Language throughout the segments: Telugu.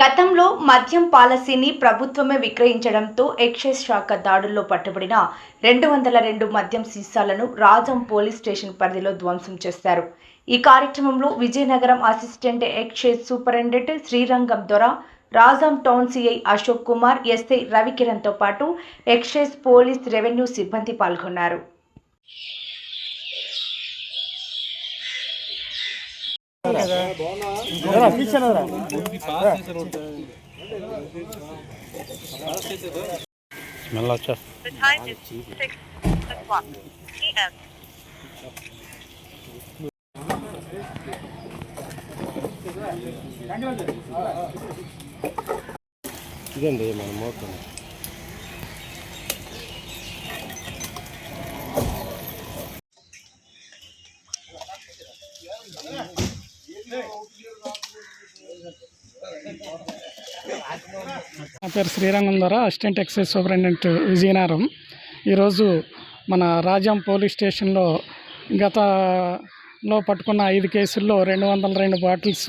గతంలో మద్యం పాలసీని ప్రభుత్వమే విక్రయించడంతో ఎక్సైజ్ శాఖ దాడుల్లో పట్టుబడిన రెండు వందల రెండు మద్యం సీసాలను రాజం పోలీస్ స్టేషన్ పరిధిలో ధ్వంసం చేశారు. ఈ కార్యక్రమంలో Vizianagaram assistant excise superintendent Srirangam Dora Rajam town CI Ashok Kumar SI రవికిరణ్తో పాటు ఎక్సైజ్ పోలీస్ రెవెన్యూ సిబ్బంది పాల్గొన్నారు. స్మెల్ వచ్చేస్తుంది The time is 6 o'clock p.m. ఇదండి మన మోతం నా పేరు శ్రీరంగం ద్వారా అసిస్టెంట్ ఎక్సైజ్ సూపరింటెండెంట్ విజయనగరం. ఈరోజు మన రాజాం పోలీస్ స్టేషన్లో గతలో పట్టుకున్న ఐదు కేసుల్లో రెండు వందల రెండు బాటిల్స్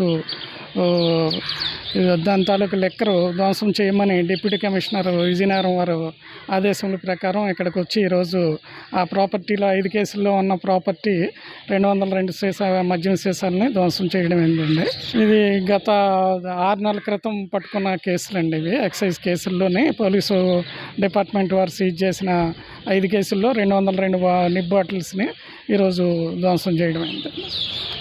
దాని తాలూకు లెక్కరు ధ్వంసం చేయమని డిప్యూటీ కమిషనర్ విజయనగరం వారు ఆదేశముల ప్రకారం ఇక్కడికి వచ్చి ఈరోజు ఆ ప్రాపర్టీలో ఐదు కేసుల్లో ఉన్న ప్రాపర్టీ రెండు వందల రెండు సీసా మద్యం సీసాలని ధ్వంసం చేయడం ఏంటండి? ఇది గత ఆరు నెలల క్రితం పట్టుకున్న కేసులండి ఇవి. ఎక్సైజ్ కేసుల్లోనే పోలీసు డిపార్ట్మెంట్ వారు సీజ్ చేసిన ఐదు కేసుల్లో రెండు వందల రెండు నిబ్ బాటిల్స్ని ఈరోజు ధ్వంసం చేయడం ఏంటండి?